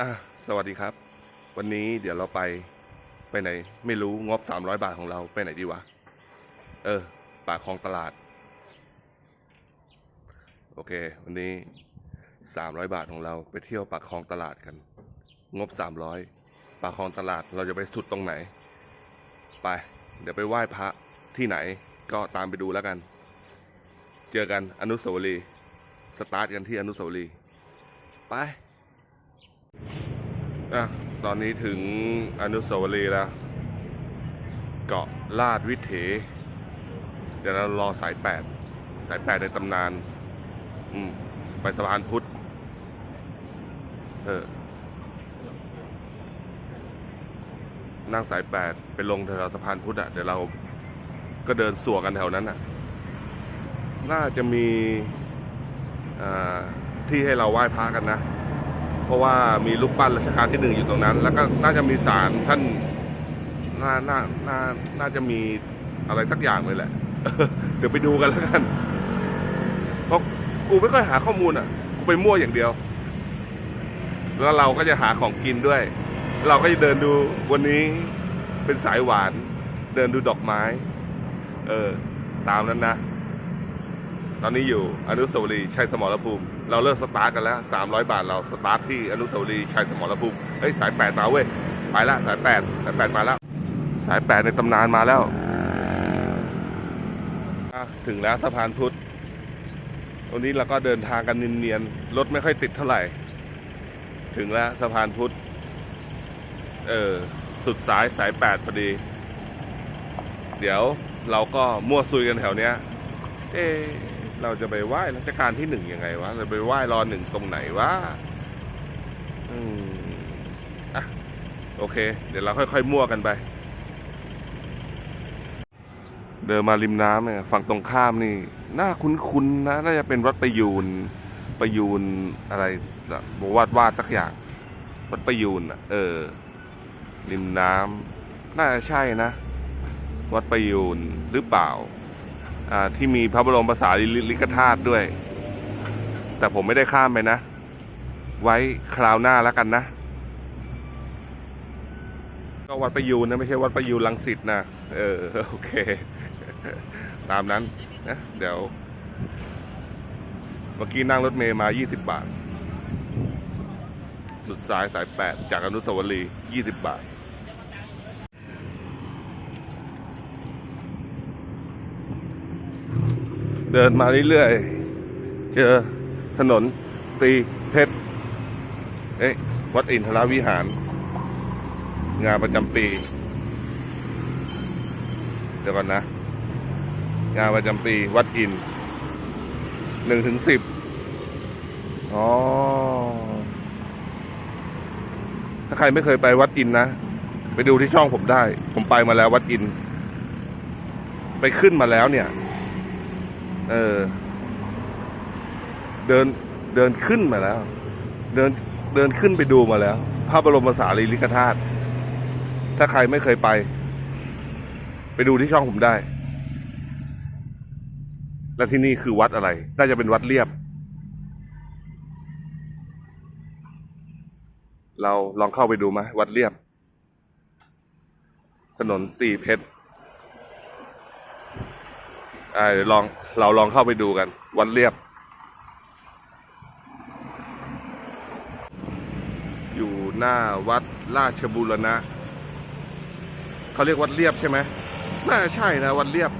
อะสวัสดีครับ วันนี้เดี๋ยวเราไปไปไหน ไม่รู้งบสามร้อยบาทของเราไปไหนดีวะ เออปากคลองตลาด โอเค วันนี้สามร้อยบาทของเราไปเที่ยวปากคลองตลาดกัน งบสามร้อยปากคลองตลาดเราจะไปสุดตรงไหน ไป เดี๋ยวไปไหว้พระที่ไหนก็ตามไปดูแล้วกัน เจอกันอนุสาวรีย์สตาร์ทกันที่อนุสาวรีย์ไป อะตอนนี้ถึงอนุสาวรีย์แล้ว เกาะลาดวิถี เดี๋ยวเรารอสายแปดสายแปดในตำนาน อืม ไปสะพานพุทธ เออ นั่งสายแปดไปลงแถวสะพานพุทธอะเดี๋ยวเราก็เดินสัวกันแถวนั้นอะน่าจะมีที่ให้เราไหว้พระกันนะ เพราะว่ามีรูปปั้นรัชกาลที่หนึ่งอยู่ตรงนั้น แล้วก็น่าจะมีศาลท่านน่าน่าน่าน่าจะมีอะไรสักอย่างเลยแหละ เดี๋ยวไปดูกันแล้วกัน เพราะกูไม่ค่อยหาข้อมูลอะ กูไปมั่วอย่างเดียว แล้วเราก็จะหาของกินด้วย เราก็จะเดินดูวันนี้เป็นสายหวาน เดินดูดอกไม้ เออ ตามนั้นนะ ตอนนี้อยู่อนุสาวรีย์ชัยสมรภูมิ เราเริ่มสตาร์ทกันแล้ว 300 บาทเราสตาร์ทที่อนุสาวรีย์ชัยสมรภูมิเฮ้ยสายแปดมาเว้ยไปละสายแปดสายแปดมาแล้ว สายแปดในตำนานมาแล้ว ถึงแล้วสะพานพุทธวันนี้เราก็เดินทางกันเนียนๆรถไม่ค่อยติดเท่าไหร่ ถึงแล้วสะพานพุทธเออสุดสายสายแปดพอดี เดี๋ยวเราก็มั่วซุยกันแถวเนี้ย เอ เราจะไปไหว้รัชกาลที่หนึ่งยังไงวะเราไปไหว้รอหนึ่งตรงไหนวะอืมอะโอเค เดี๋ยวเราค่อยๆมั่วกันไป เดินมาริมน้ำเนี่ยฝั่งตรงข้ามนี่น่าคุ้นๆนะน่าจะเป็นวัดประยูนประยูนอะไรบอกวาดวาดสักอย่าง วัดประยูนอะ เออริมน้ำน่าจะใช่นะ วัดประยูนหรือเปล่า ที่มีพระบรมภาษาลิลิกธาตุด้วย แต่ผมไม่ได้ข้ามไปนะ ไว้คราวหน้าแล้วกันนะ ก็วัดประยูนนะ ไม่ใช่วัดประยูนลังสิตนะ เออ โอเค ตามนั้นนะเดี๋ยว เมื่อกี้นั่งรถเมย์มา 20 บาท สุดสายสาย 8 จากอนุสาวรีย์20 บาท เดินมาเรื่อยๆ เจอถนนตีเพชร เอ๊ะ วัดอินทรวิหาร งานประจำปี เดี๋ยวก่อนนะ งานประจำปี วัดอิน หนึ่งถึงสิบอ๋อ ถ้าใครไม่เคยไปวัดอินนะ ไปดูที่ช่องผมได้ ผมไปมาแล้ววัดอิน ไปขึ้นมาแล้วเนี่ย เออ เดินเดินขึ้นมาแล้ว เดินเดินขึ้นไปดูมาแล้ว พระบรมสารีริกธาตุถ้าใครไม่เคยไป ไปดูที่ช่องผมได้ และที่นี่คือวัดอะไร น่าจะเป็นวัดเรียบ เราลองเข้าไปดูไหมวัดเรียบ ถนนตีเพชร เดี๋ยวลองเราลองเข้าไปดูกัน วัดเรียบ อยู่หน้าวัดราชบุรณะเขาเรียกวัดเรียบใช่ไหมน่าจะใช่นะวัดเรียบ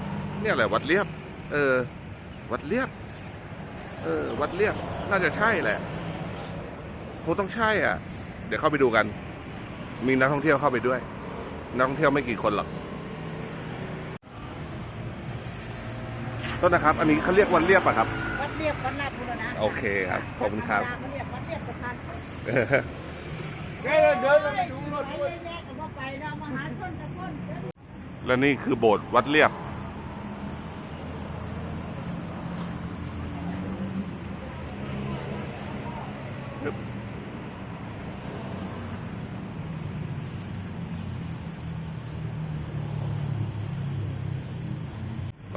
เนี่ยแหละวัดเรียบ เออ วัดเรียบ เออ วัดเรียบ น่าจะใช่แหละคงต้องใช่อะ เดี๋ยวเข้าไปดูกัน มีนักท่องเที่ยวเข้าไปด้วย นักท่องเที่ยวไม่กี่คนหรอก ต้นนะครับ อันนี้เขาเรียกวันเรียบอะครับ วัดเรียบวัดลาดบุรณะโอเคครับ ขอบคุณครับเขาเรียกวัดเรียบสะพานพุทธเออเดินเดินไปดูรถด้วยแยกกันว่าไปเรามหาชนตะก้นเดินและนี่คือโบสถ์วัดเรียบ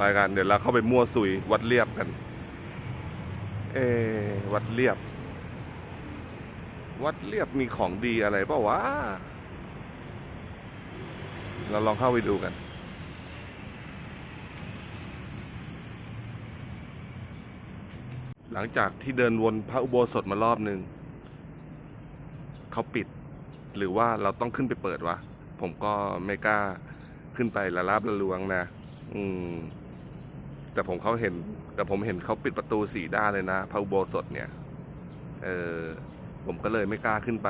ไปกัน เดี๋ยวเราเข้าไปมั่วสุยวัดเรียบกัน เอวัดเรียบ วัดเรียบมีของดีอะไรเปล่าวะ เราลองเข้าไปดูกันหลังจากที่เดินวนพระอุโบสถมารอบหนึ่ง เขาปิด หรือว่าเราต้องขึ้นไปเปิดวะ ผมก็ไม่กล้าขึ้นไปละลาบละลวงนะ อืม แต่ผมเขาเห็น แต่ผมเห็นเขาปิดประตูสีด้านเลยนะพระอุโบสถเนี่ยเออผมก็เลยไม่กล้าขึ้นไป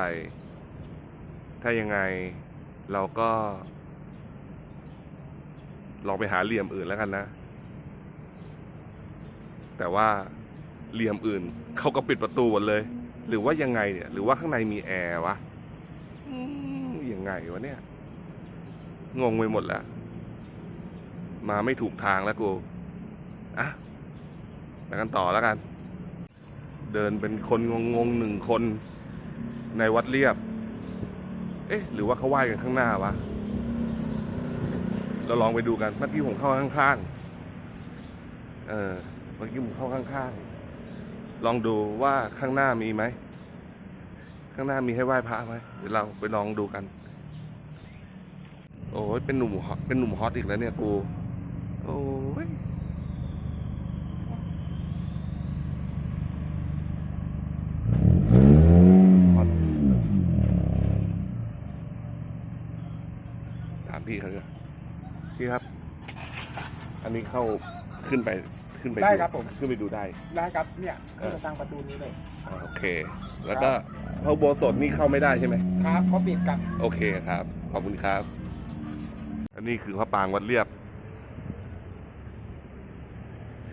ถ้ายังไงเราก็ ลองไปหาเหลี่ยมอื่นแล้วกันนะ แต่ว่าเหลี่ยมอื่นเขาก็ปิดประตูหมดเลย หรือว่ายังไงเนี่ย หรือว่าข้างในมีแอร์วะอืมยังไงวะเนี่ย งงไปหมดแล้ว มาไม่ถูกทางแล้วกู อะไปกันต่อแล้วกัน เดินเป็นคนงงๆหนึ่งคนในวัดเรียบ เอ๊ะ หรือว่าเขาไหว้กันข้างหน้าวะ เราลองไปดูกัน เมื่อกี้ผมเข้าข้างๆ เออ เมื่อกี้ผมเข้าข้างๆ ลองดูว่าข้างหน้ามีไหม ข้างหน้ามีให้ไหว้พระไหมเดี๋ยวเราไปลองดูกัน โอ้ยเป็นหนุ่มฮอตเป็นหนุ่มฮอตอีกแล้วเนี่ยกู โอ้ย ฮอตถามพี่เขาเลยพี่ครับ อันนี้เข้าขึ้นไปขึ้นไปได้ครับผม ขึ้นไปดูได้ ได้ครับเนี่ยเออ จะสร้างประตูนี้เลยอ่าโอเค แล้วก็พระอุโบสถนี่เข้าไม่ได้ใช่ไหม ครับเขาปิดกัน โอเคครับ ขอบคุณครับ อันนี้คือพระปรางวัดเรียบ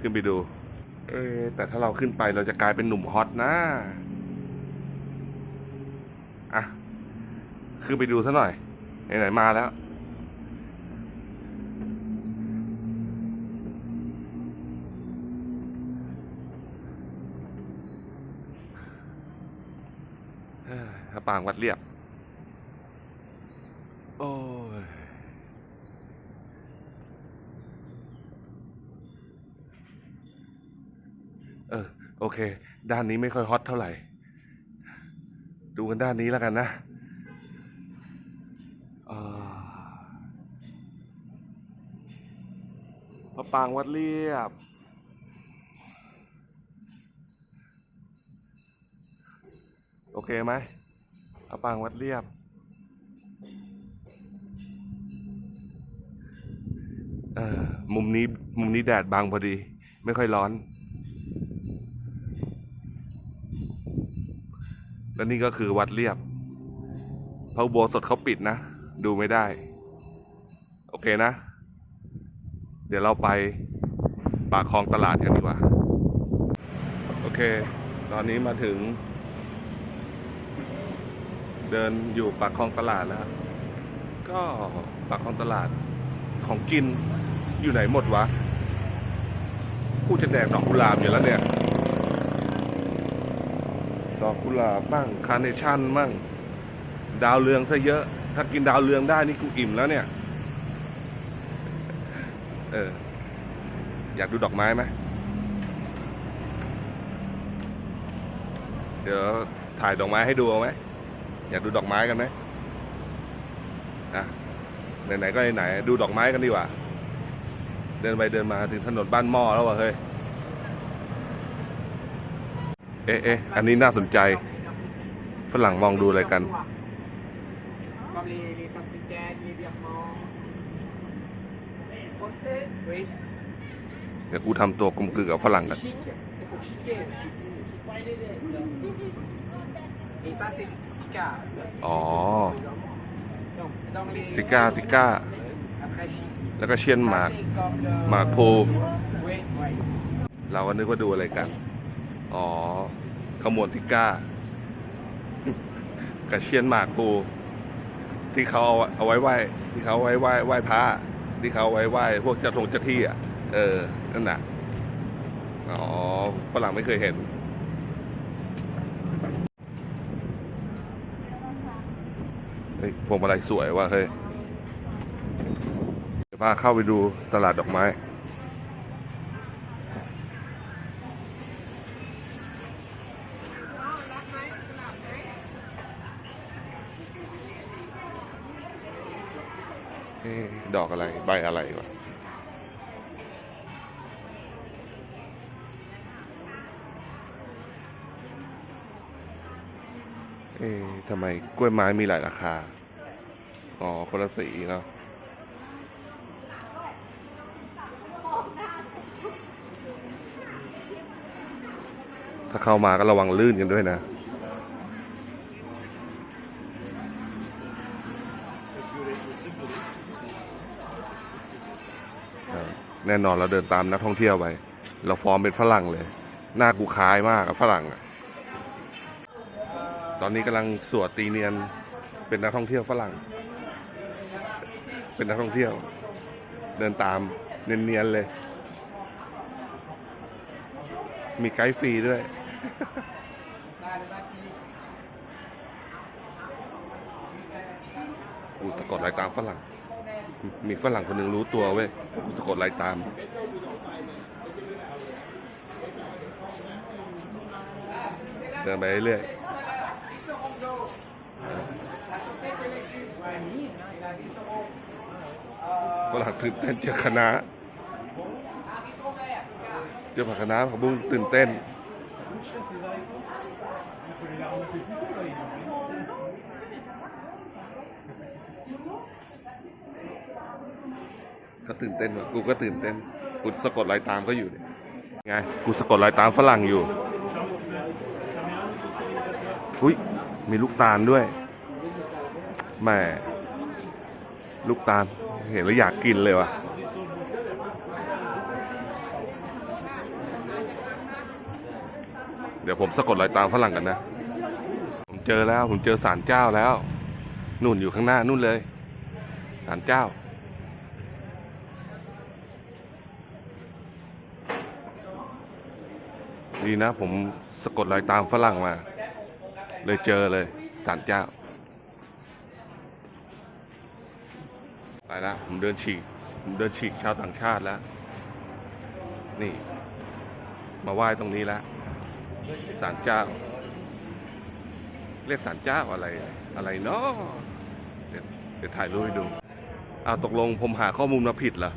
ขึ้นไปดู เอ๊ะแต่ถ้าเราขึ้นไปเราจะกลายเป็นหนุ่มฮอตนะ อะ ขึ้นไปดูซะหน่อย ไหนๆมาแล้ว ปางวัดเรียบ โอ้ยเออ โอเค ด้านนี้ไม่ค่อยฮอตเท่าไหร่ ดูกันด้านนี้แล้วกันนะพระปางวัดเรียบ โอเคไหมางวัดเรียบเออมุมนี้มุมนี้แดดบังพอดี ไม่ค่อยร้อน และนี่ก็คือวัดเรียบพระอุโบสถเขาปิดนะ ดูไม่ได้ โอเคนะ เดี๋ยวเราไปปากคลองตลาดกันดีกว่า โอเค ตอนนี้มาถึง เดินอยู่ปากคลองตลาดแล้วก็ปากคลองตลาดของกินอยู่ไหนหมดวะกูจะแดกดอกกุหลาบอยู่แล้วเนี่ย ดอกกุหลาบบ้างคาร์เนชั่นบ้างดาวเรืองซะเยอะ ถ้ากินดาวเรืองได้นี่กูอิ่มแล้วเนี่ย เออ อยากดูดอกไม้ไหมเดี๋ยวถ่ายดอกไม้ให้ดูเอาไหม อยากดูดอกไม้กันไหมอะไหนๆก็ไหนๆดูดอกไม้กันดีกว่า เดินไปเดินมาถึงถนนบ้านหม้อแล้วว่ะเฮ้ยเอ๊ะเอ๊ะอันนี้น่าสนใจ ฝรั่งมองดูอะไรกัน เดี๋ยวกูทำตัวกลมกลืนกับฝรั่งกัน Et ça, c'est Sika. อ๋อ Donc, dans les. ซิก้าซิก้า Après, chic. แล้วก็เชียนหมาก Ça, c'est comme le- หมากโพ Oui, oui. เราก็นึกว่าดูอะไรกัน อ๋อ ขมวนทิก้า กับเชียนหมากภูที่เขาเอาเอาไว้ไหว้ ที่เขาเอาไว้ไหว้ไหว้พระ ที่เขาเอาไว้ไหว้ พวกเจ้าทงเจ้าที่อะ เออ นั่นน่ะ อ๋อ ฝรั่งไม่เคยเห็น พวงมาลัยสวยว่ะเฮ้ยเดี๋ยวพาเข้าไปดูตลาดดอกไม้ ดอกอะไร ใบอะไรวะเอ๊ะทำไมกล้วยไม้มีหลายราคา อ๋อ คนละสีเนาะถ้าเข้ามาก็ระวังลื่นกันด้วยนะ แน่นอนเราเดินตามนักท่องเที่ยวไป เราฟอร์มเป็นฝรั่งเลย หน้ากูคล้ายมากกับฝรั่งอะตอนนี้กำลังสวดตีเนียนเป็นนักท่องเที่ยวฝรั่ง เป็นนักท่องเที่ยว เดินตามเนียนๆเลย มีไกด์ฟรีด้วย กูสะกดรายตามฝรั่ง มีฝรั่งคนหนึ่งรู้ตัวเว้ย กูสะกดรายตามเดินไปเรื่อย ฝรั่งตื่นเต้นเจอคณะเจอผักคณะผักบุ้งตื่นเต้นเขาตื่นเต้นกูก็ตื่นเต้นกูสะกดรายตามเขาอยู่เนี่ยไงกูสะกดรายตามฝรั่งอยู่อุ้ยมีลูกตาลด้วยแหม่ลูกตาล เห็นแล้วอยากกินเลยว่ะเดี๋ยวผมสะกดรอยตามฝรั่งกันนะ ผมเจอแล้วผมเจอศาลเจ้าแล้ว นู่นอยู่ข้างหน้านู่นเลยศาลเจ้า ดีนะผมสะกดรอยตามฝรั่งมา เลยเจอเลยศาลเจ้า ผมเดินฉีกผมเดินฉีกชาวต่างชาติแล้ว นี่ มาไหว้ตรงนี้แล้วศาลเจ้า เรียกศาลเจ้าอะไรอะไรเนาะเดี๋ยวเดี๋ยวถ่ายรูปให้ดูอ้าวตกลงผมหาข้อมูลมาผิดเหรอ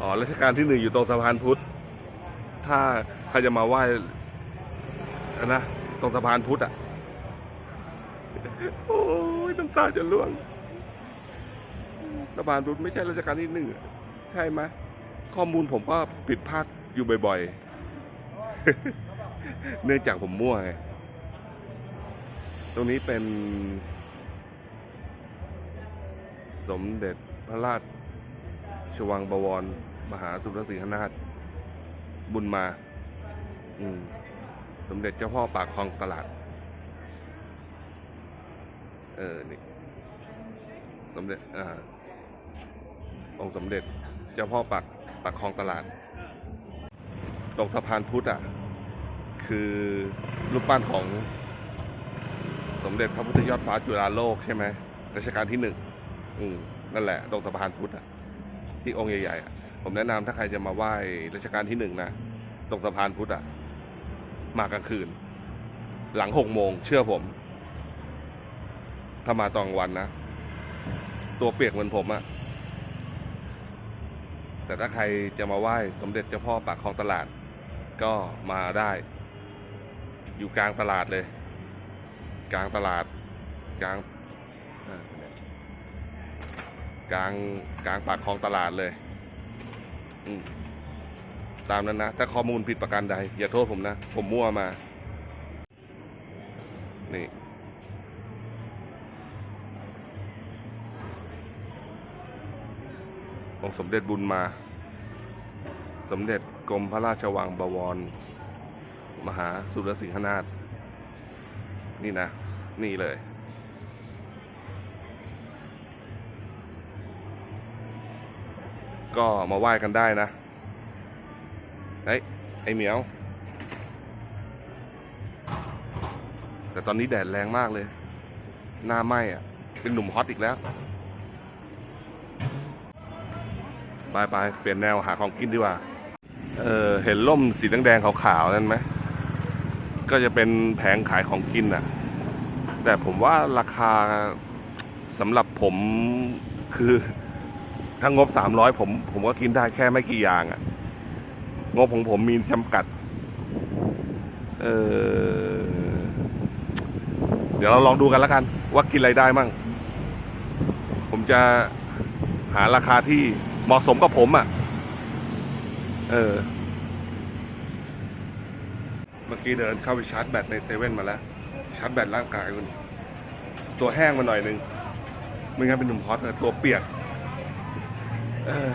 อ๋อรัชกาลที่หนึ่งอยู่ตรงสะพานพุทธ ถ้าใครจะมาไหว้นะตรงสะพานพุทธอะ โอ้ยน้ำตาจะร่วง สะพานพุทธไม่ใช่รัชกาลที่หนึ่งใช่ไหมข้อมูลผมก็ผิดพลาดอยู่บ่อยๆ เนื่องจากผมมั่วไง ตรงนี้เป็น สมเด็จพระราชวังบวร มหาสุรสิงหนาถบุญมา อืม สมเด็จเจ้าพ่อปากคลองตลาด เออ นี่ สมเด็จ อ่า องค์สมเด็จเจ้าพ่อปากปากคลองตลาด ตรงสะพานพุทธอะ คือรูปปั้นของสมเด็จพระพุทธยอดฟ้าจุฬาโลกใช่ไหมรัชกาลที่หนึ่งอืมนั่นแหละตรงสะพานพุทธอะ ที่องค์ใหญ่ๆอะ ผมแนะนำถ้าใครจะมาไหว้รัชกาลที่หนึ่งนะตรงสะพานพุทธอะ มากลางคืน หลังหกโมงเชื่อผม ถ้ามาตอนกลางวันนะ ตัวเปียกเหมือนผมอะ แต่ถ้าใครจะมาไหว้สมเด็จเจ้าพ่อปากคลองตลาด ก็มาได้ อยู่กลางตลาดเลย กลางตลาด กลางกลางกลางปากคลองตลาดเลยตามนั้นนะ ถ้าข้อมูลผิดประการใด อย่าโทษผมนะ ผมมั่วมา นี่ องค์สมเด็จบุญมา สมเด็จกรมพระราชวังบวร มหาสุรสิงหนาถนี่นะ นี่เลย ก็มาไหว้กันได้นะเฮ้ยไอเหมียว แต่ตอนนี้แดดแรงมากเลย หน้าไหม้อะเป็นหนุ่มฮอตอีกแล้ว ไปไปเปลี่ยนแนวหาของกินดีกว่า เออเห็นร่มสีแดงๆขาวๆนั่นไหม ก็จะเป็นแผงขายของกินน่ะ แต่ผมว่าราคาสำหรับผมคือถ้างบสามร้อยผมผมก็กินได้แค่ไม่กี่อย่างอะ่ะ งบของผมมีจำกัด เออเดี๋ยวเราลองดูกันแล้วกัน ว่ากินอะไรได้มั่ง ผมจะหาราคาที่ เหมาะสมกับผมอะ่ะ เออ เมื่อกี้เดินเข้าไปชาร์จแบตในเซเว่นมาแล้ว ชาร์จแบตร่างกายมันตัวแห้งมาหน่อยหนึ่งไม่งั้นเป็นหนุ่มฮอตนะตัวเปียกเออ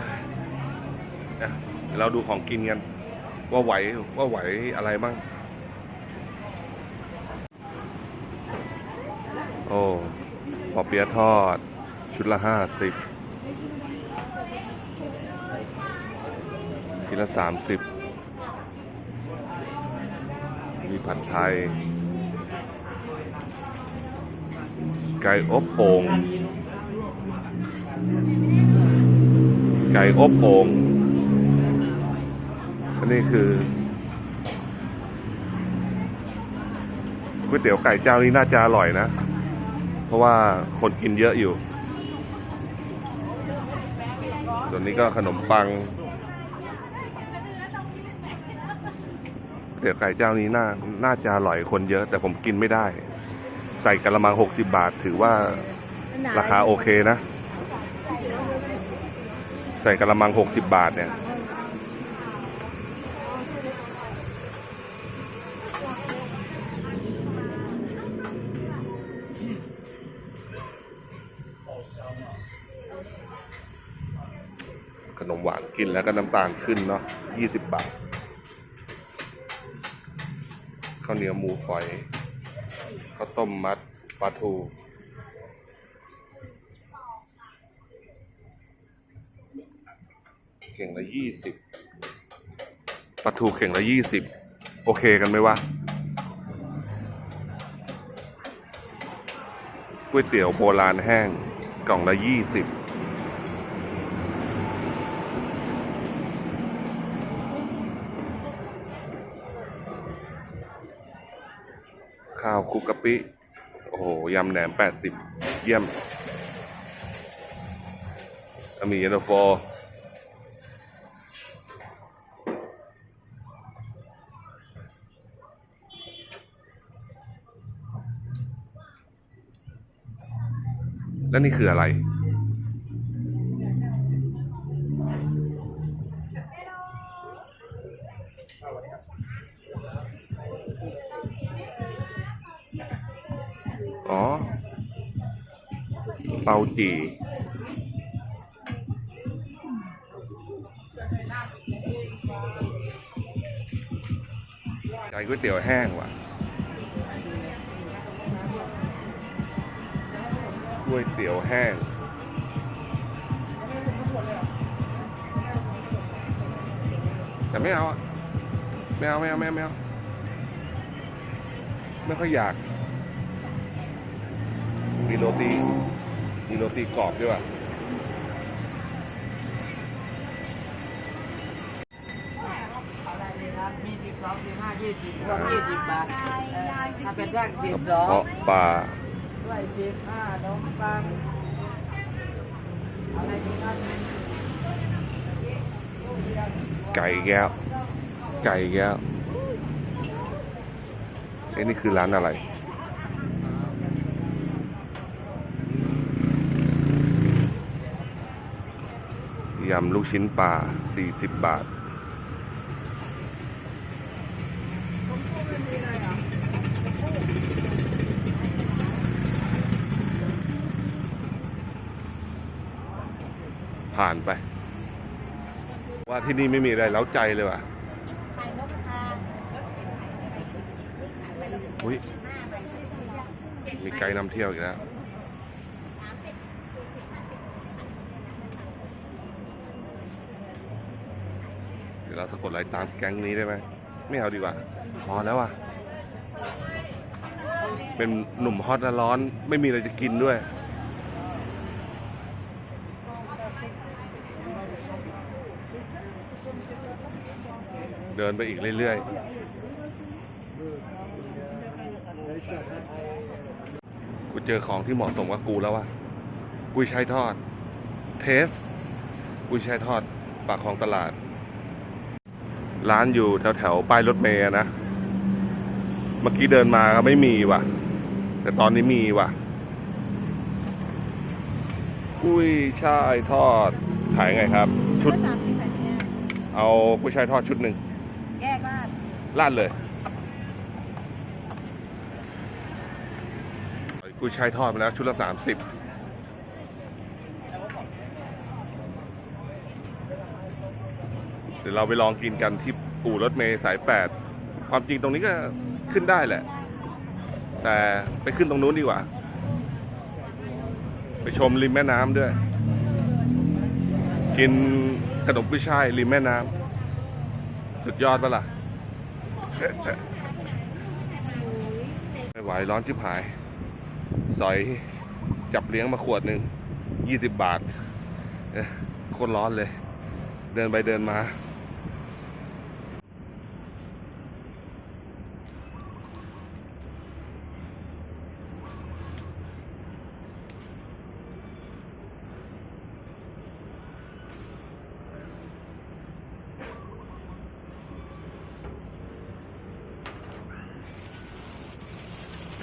อะเดี๋ยเราดูของกินกัน ว่าไหวว่าไหวอะไรบ้างโอ้ปอเปี๊ยะทอด ชุดละห้าสิบชิ้น ละสามสิบมีผัดไทย ไก่อบโอ่งไก่อบโอ่งอันนี้คือก๋วยเตี๋ยวไก่เจ้านี้น่าจะอร่อยนะ เพราะว่าคนกินเยอะอยู่ ส่วนนี้ก็ขนมปัง เตี๋ยวไก่เจ้านี้น่าน่าจะอร่อยคนเยอะ แต่ผมกินไม่ได้ ใส่กระมังหกสิบาท ถือว่าราคาโอเคนะ ใส่กระมังหกสิบาทเนี่ยขนมหวานกินแล้วก็น้ำตาลขึ้นเนาะยี่สิบบาท ข้าวเหนียวหมูฝอยข้าวต้มมัดปลาทูเข่งละยี่สิบปลาทูเข่งละยี่สิบโอเคกันไหมวะก๋วยเตี๋ยวโบราณแห้งกล่องละยี่สิบ ข้าวคุกกะปิ โอ้โห ยำแหนมแปดสิบเยี่ยมอะหมีเย็นตาโฟแล้วนี่คืออะไราจีใจก๋วยเตี๋ยวแห้งว่ะก๋วยเตี๋ยวแห้งแต่ไม่เอาอะไม่เอาไม่เอาไม่เอาไม่เอาไม่ค่อยอยากมีโรตี มีโรตีกรอบด้วยว่ะอะไรเลยครับมีสิบสองสิบห้ายี่สิบรวมยี่สิบบาทเอ่อถ้าเป็นแท่งสิบสองเพาะปลาด้วยสิบห้าขนมปังอะไรดีครับไก่แก้ว ไก่แก้วเอ้นี่คือร้านอะไร ยำลูกชิ้นปลา 40 บาท ผ่านไป ว่าที่นี่ไม่มีอะไรเล้าใจเลยว่ะอุ้ยมีไกด์นำเที่ยวอีกแล้ว เดี๋ยวเราสะกดรอยตามแก๊งนี้ได้ไหมไม่เอาดีกว่าพอแล้วอะ เป็นหนุ่มฮอตและร้อน ไม่มีอะไรจะกินด้วย เดินไปอีกเรื่อยๆ กูเจอของที่เหมาะสมกับกูแล้วว่ะกุยช่ายทอด เทสกุยช่ายทอดปากคลองตลาด ร้านอยู่แถวแถวๆป้ายรถเมย์อะนะ เมื่อกี้เดินมาก็ไม่มีว่ะ แต่ตอนนี้มีว่ะ กุ้ยช่ายทอด ขายไงครับ ชุด สามสิบแปดเนี่ยเอากุ้ยช่ายทอดชุดหนึ่งแยกบ้านลาดเลย กุ้ยช่ายทอดมาแล้วชุดละสามสิบ เดี๋ยวเราไปลองกินกันที่อู่รถเมย์สายแปดความจริงตรงนี้ก็ขึ้นได้แหละ แต่ไปขึ้นตรงนู้นดีกว่า ไปชมริมแม่น้ำด้วย กินขนมกุ้ยช่ายริมแม่น้ำสุดยอดปะล่ะไม่ไหวร้อนชิบหาย สอยจับเลี้ยงมาขวดหนึ่งยี่สิบบาทโคตรร้อนเลย เดินไปเดินมา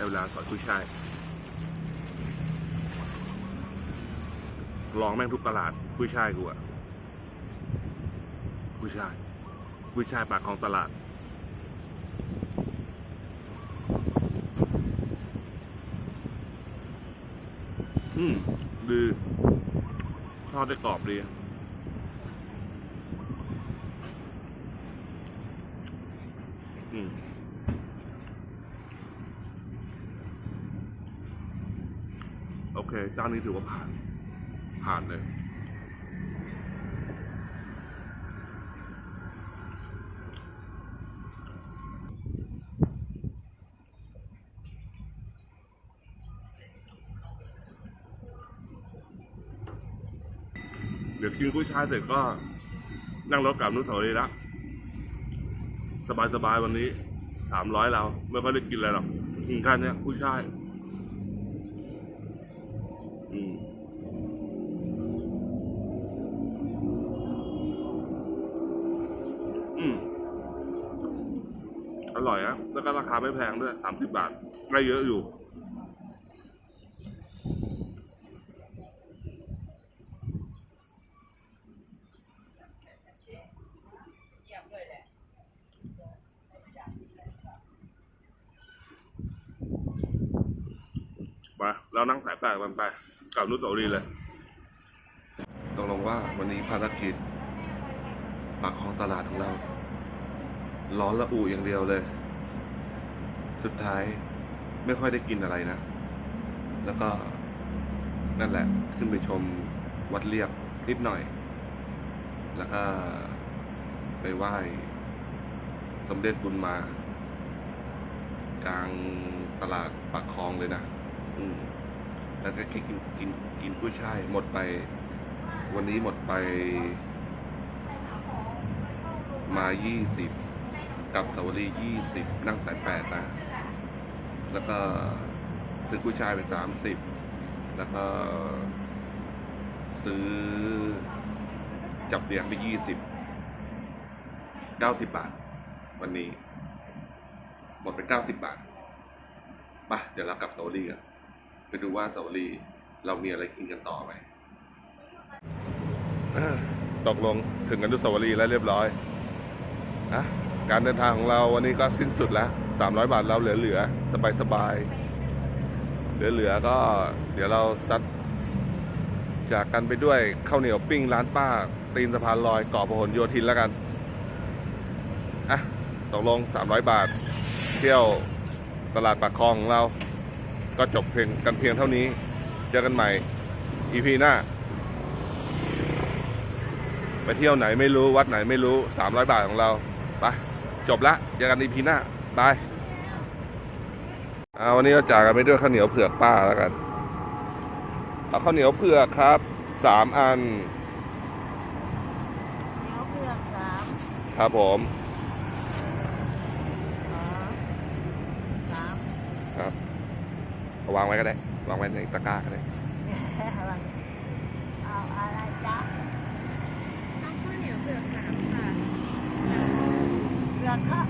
เวลาสอนกุ้ยช่ายลองแม่งทุกตลาดกุ้ยช่ายกูอะกุ้ยช่ายกุ้ยช่ายปากของตลาด อืมดีทอดได้กรอบดี อืม โอเคเจ้า นี้ถือว่าผ่าน ผ่านเลยเดี๋ยวกินกุ้ยช่ายเสร็จก็นั่งรถกลับนุสาวรีย์ละสบายๆวันนี้สามร้อยเรา ไม่ค่อยได้กินอะไรหรอกกินแค่เนี้ยกุ้ยช่าย คาไม่แพงด้วยสามสิบบาทได้เยอะอยู่ ไปเรานั่งสายแปดกันไปกลับนุสาวรีเลยต้องลงว่าวันนี้ภารกิจปากคลองตลาดของเรา ร้อนละอูอย่างเดียวเลย สุดท้ายไม่ค่อยได้กินอะไรนะ แล้วก็นั่นแหละ ขึ้นไปชมวัดเรียบนิดหน่อย แล้วก็ไปไหว้สมเด็จบุญมา กลางตลาดปากคลองเลยนะ อืม แล้วก็กินกินกินกินกุ้ยช่ายหมดไป วันนี้หมดไป มายี่สิบกับสาวรียี่สิบนั่งสายแปดนะ แล้วก็ซื้อกุ้ยชายไปสามสิบแล้วก็ซื้อจับเลี้ยงไปยี่สิบเก้าสิบบาท วันนี้ หมดไปเก้าสิบบาทไปเดี๋ยวเรากลับสาวรีกันไปดูว่าสาวรีเรามีอะไรกินกันต่อไหมตกลงถึงอนุสาวรีย์แล้วเรียบร้อยอะการเดินทางของเราวันนี้ก็สิ้นสุดแล้ว สามร้อยบาทเราเหลือๆสบายสบายๆเหลือๆก็ เดี๋ยวเราซัดจากกันไปด้วยข้าวเหนียวปิ้งร้านป้า ตีนสะพานลอยเกาะพหลโยธินแล้วกันอะตกลงสามร้อยบาท เที่ยวตลาดปากคลองของเรา ก็จบเพียงกันเพียงเท่านี้ เจอกันใหม่ EP หน้า ไปเที่ยวไหนไม่รู้วัดไหนไม่รู้ 300 บาทของเรา ไป จบละ เจอกัน EP หน้า ไปเอาวันนี้เราจากกันไปด้วยข้าวเหนียวเผือกป้าแล้วกัน เอาข้าวเหนียวเผือกครับสามอันข้าวเผือกสามครับผมสามครับเอาวางไว้ก็ได้ วางไว้ในตะกร้าก็ได้เอาอะไรจ๊ะเอาข้าวเหนียวเผือกสามค่ะเผือกข้า